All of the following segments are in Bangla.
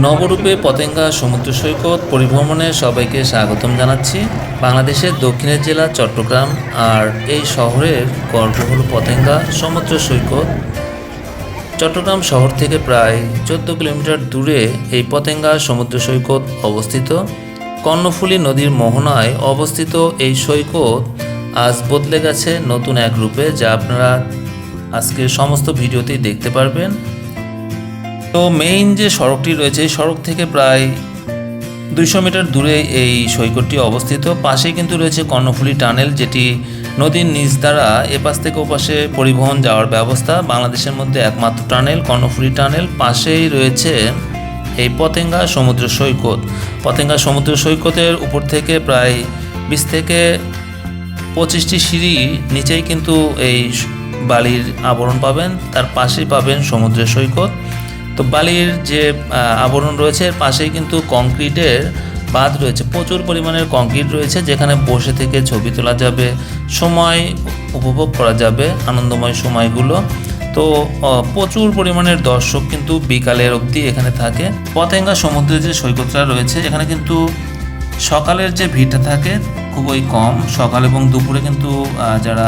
নবরূপে পতেঙ্গা সমুদ্র সৈকত পরিভ্রমণে সবাইকে স্বাগতম জানাচ্ছি। বাংলাদেশের দক্ষিণের জেলা চট্টগ্রাম আর এই শহরের গর্ব হল পতেঙ্গা সমুদ্র সৈকত। চট্টগ্রাম শহর থেকে প্রায় চোদ্দ কিলোমিটার দূরে এই পতেঙ্গা সমুদ্র সৈকত অবস্থিত। কর্ণফুলী নদীর মোহনায় অবস্থিত এই সৈকত আজ বদলে গেছে নতুন এক রূপে, যা আপনারা আজকের সমস্ত ভিডিওতেই দেখতে পারবেন। তো মেইন যে সড়কটি রয়েছে সড়ক থেকে প্রায় দুইশো মিটার দূরে এই সৈকতটি অবস্থিত। পাশেই কিন্তু রয়েছে কর্ণফুলী টানেল, যেটি নদীর নিচ দ্বারা এপাশ থেকে ওপাশে পরিবহন যাওয়ার ব্যবস্থা। বাংলাদেশের মধ্যে একমাত্র টানেল, কর্ণফুলী টানেল। পাশেই রয়েছে এই পতেঙ্গা সমুদ্র সৈকত। পতেঙ্গা সমুদ্র সৈকতের উপর থেকে প্রায় বিশ থেকে পঁচিশটি সিঁড়ি নিচেই কিন্তু এই বালির আবরণ পাবেন। তার পাশেই পাবেন সমুদ্রের সৈকত। তো বালির যে আবরণ রয়েছে, এর পাশেই কিন্তু কংক্রিটের বাঁধ রয়েছে। প্রচুর পরিমাণের কংক্রিট রয়েছে, যেখানে বসে থেকে ছবি তোলা যাবে, সময় উপভোগ করা যাবে, আনন্দময় সময়গুলো। তো প্রচুর পরিমাণের দর্শক কিন্তু বিকালের অবধি এখানে থাকে। পতেঙ্গা সমুদ্রে যে সৈকতটা রয়েছে, এখানে কিন্তু সকালের যে ভিড়টা থাকে খুবই কম। সকাল এবং দুপুরে কিন্তু যারা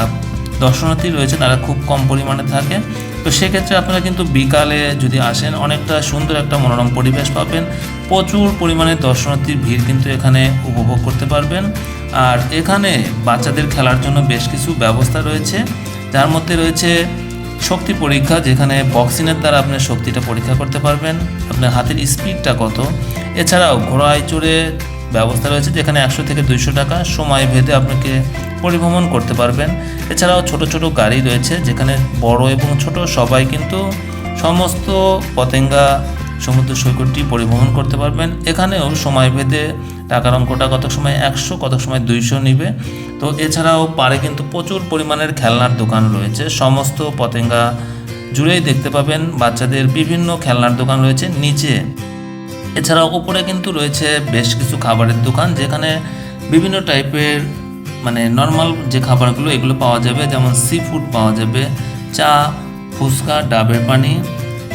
দর্শনার্থী রয়েছে, তারা খুব কম পরিমাণে থাকে। তো সেক্ষেত্রে আপনারা কিন্তু বিকালে যদি আসেন, অনেকটা সুন্দর একটা মনোরম পরিবেশ পাবেন। প্রচুর পরিমাণে দর্শনার্থীর ভিড় কিন্তু এখানে উপভোগ করতে পারবেন। আর এখানে বাচ্চাদের খেলার জন্য বেশ কিছু ব্যবস্থা রয়েছে। যার মধ্যে রয়েছে শক্তি পরীক্ষা, যেখানে বক্সিংয়ের দ্বারা আপনার শক্তিটা পরীক্ষা করতে পারবেন। আপনার হাতের স্পিডটা কত? এছাড়াও ঘোড়ায় চড়ে ব্যবস্থা রয়েছে যেখানে একশো থেকে দুইশো টাকা সময় ভেদে আপনাকে পরিভ্রমণ করতে পারবেন। এছাড়াও ছোট ছোট গাড়ি রয়েছে যেখানে বড় এবং ছোট সবাই কিন্তু সমস্ত পতেঙ্গা, সমুদ্র সৈকতটি পরিবহন করতে পারবেন। এখানেও সময় ভেদে টাকার অঙ্কটা কত সময় একশো কত সময় দুইশো নিবে। তো এছাড়াও পারে কিন্তু প্রচুর পরিমাণের খেলনার দোকান রয়েছে। সমস্ত পতেঙ্গা জুড়েই দেখতে পাবেন। বাচ্চাদের বিভিন্ন খেলনার দোকান রয়েছে। নিচে এছাড়াও উপরে কিন্তু রয়েছে বেশ কিছু খাবারের দোকান যেখানে বিভিন্ন টাইপের মানে নর্মাল যে খাবারগুলো, এগুলো পাওয়া যাবে। যেমন সি ফুড পাওয়া যাবে, চা, ফুচকা, ডাবের পানি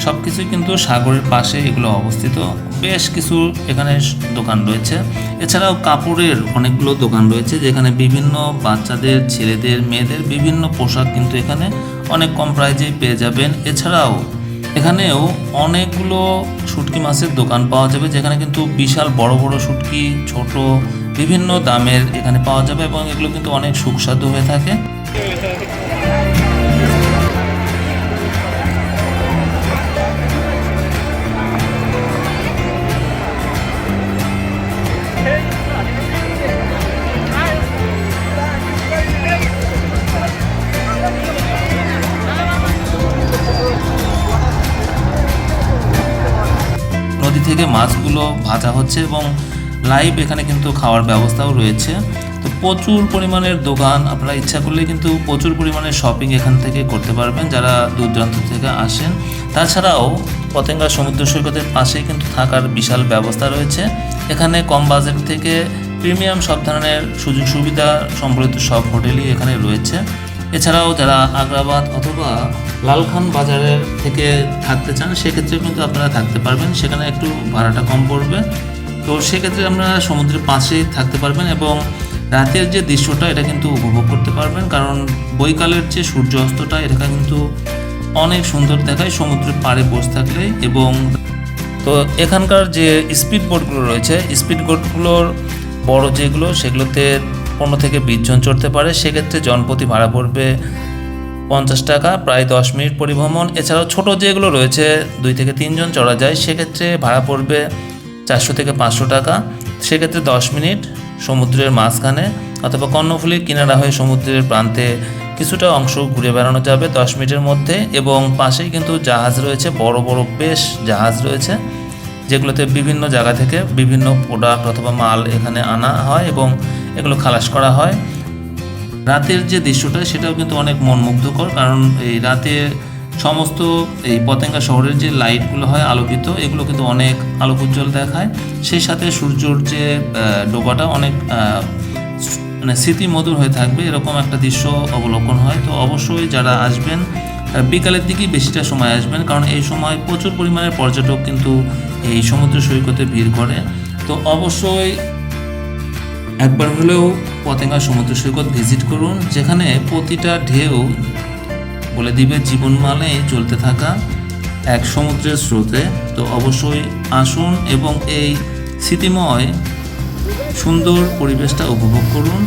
সব কিছুই কিন্তু সাগরের পাশে এগুলো অবস্থিত। বেশ কিছু এখানে দোকান রয়েছে। এছাড়াও কাপড়ের অনেকগুলো দোকান রয়েছে যেখানে বিভিন্ন বাচ্চাদের, ছেলেদের, মেয়েদের বিভিন্ন পোশাক কিন্তু এখানে অনেক কম প্রাইজেই পেয়ে যাবেন। এছাড়াও এখানেও অনেকগুলো শুটকি মাছের দোকান পাওয়া যাবে, যেখানে কিন্তু বিশাল বড় বড় শুটকি, ছোট, বিভিন্ন দামের এখানে পাওয়া যাবে এবং এগুলো কিন্তু অনেক সুস্বাদু হয়ে থাকে। থেকে মাছগুলো ভাজা হচ্ছে এবং লাইভ এখানে কিন্তু খাওয়ার ব্যবস্থাও রয়েছে। তো প্রচুর পরিমাণের দোকান, আপনারা ইচ্ছা করলে কিন্তু প্রচুর পরিমাণের শপিং এখান থেকে করতে পারবেন, যারা দূর দূরান্ত থেকে আসেন। তাছাড়াও পতেঙ্গা সমুদ্র সৈকতের পাশেই কিন্তু থাকার বিশাল ব্যবস্থা রয়েছে। এখানে কম বাজেট থেকে প্রিমিয়াম সব ধরনের সুযোগ সুবিধা সম্বলিত সব হোটেলই এখানে রয়েছে। এছাড়াও যারা আগ্রাবাদ অথবা লালখান বাজারের থেকে থাকতে চান সেক্ষেত্রে কিন্তু আপনারা থাকতে পারবেন। সেখানে একটু ভাড়াটা কম পড়বে। তো সেক্ষেত্রে আমরা সমুদ্রের পাশেই থাকতে পারবেন এবং রাতের যে দৃশ্যটা, এটা কিন্তু উপভোগ করতে পারবেন। কারণ বৈকালের যে সূর্য অস্তটা এটা কিন্তু অনেক সুন্দর দেখায় সমুদ্রের পাড়ে বসে থাকলে এবং তো এখানকার যে স্পিড বোটগুলো রয়েছে, স্পিড বোটগুলোর বড় যেগুলো, সেগুলোতে পনেরো থেকে বিশ জন চড়তে পারে, সেক্ষেত্রে জনপ্রতি ভাড়া পড়বে পঞ্চাশ টাকা, প্রায় দশ মিনিট পরিভ্রমণ। এছাড়াও ছোট যেগুলো রয়েছে, দুই থেকে তিনজন চড়া যায়, সেক্ষেত্রে ভাড়া পড়বে চারশো থেকে পাঁচশো টাকা। সেক্ষেত্রে দশ মিনিট সমুদ্রের মাঝখানে অথবা কর্ণফুলীর কিনারা হয়ে সমুদ্রের প্রান্তে কিছুটা অংশ ঘুরে বেড়ানো যাবে দশ মিনিটের মধ্যে। এবং পাশেই কিন্তু জাহাজ রয়েছে, বড় বড় বেশ জাহাজ রয়েছে। যেগুলোতে বিভিন্ন জায়গা থেকে বিভিন্ন প্রোডাক্ট অথবা মাল এখানে আনা হয় এবং এগুলো খালাস করা হয়। রাতের যে দৃশ্যটা, সেটাও কিন্তু অনেক মনমুগ্ধকর কারণ এই রাতে সমস্ত এই পতেঙ্গা শহরের যে লাইটগুলো হয়, আলোকিত, এগুলো কিন্তু অনেক আলোক উজ্জ্বল দেখায়। সেই সাথে সূর্যর যে ডোবাটা অনেক মানে স্মৃতিমধুর হয়ে থাকবে, এরকম একটা দৃশ্য অবলোকন হয়। তো অবশ্যই যারা আসবেন বিকালের দিকেই বেশিটা সময় আসবেন কারণ এই সময় প্রচুর পরিমাণে পর্যটক কিন্তু এই সমুদ্র সৈকতে ভিড় করে। তো অবশ্যই একবার হলেও পতেঙ্গা সমুদ্র সৈকত ভিজিট করুন, যেখানে প্রতিটা ঢেউ বলে দিবে জীবন মানে চলতে থাকা এক সমুদ্রের স্রোতে। তো অবশ্যই আসুন এবং এই স্মৃতিময় সুন্দর পরিবেশটা উপভোগ করুন।